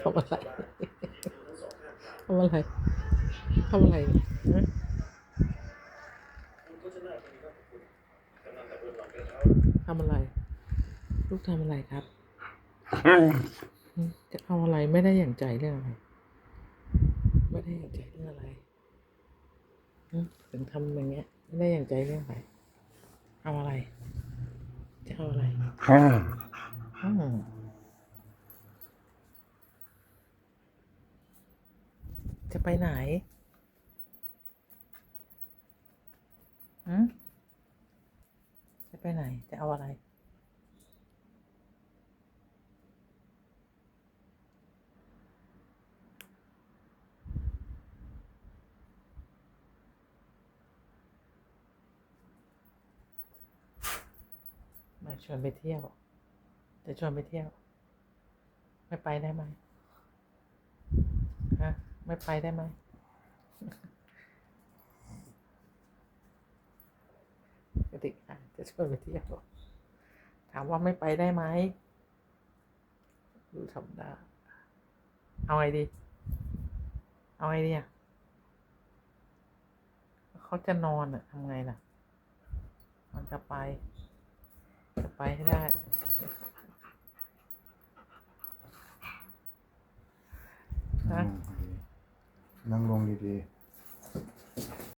ทำอะไรทำอะไรทำอะไรทำอะไร ลูกทำอะไรครับ จะเอาอะไรไม่ได้อย่างใจเรื่องอะไร ไม่ได้อย่างใจเรื่องอะไรอืมถึงทำอย่างเงี้ย ไม่ได้อย่างใจเรื่องอะไร เอาอะไร จะเอาอะไร จะไปไหนอืมจะไปไหน จะเอาอะไร มาชวนไปเที่ยว จะชวนไปเที่ยว ไม่ไปได้ไหมฮะไม่ไปได้ไหมกติกาจะชวนไปเที่ยวถามว่าไม่ไปได้ไหมดูทำได้เอาไงดี เอาไงดีอะเขาจะนอนอะทำไงล่ะ มันจะไป จะไปให้ได้ ฮะนั่งลงดี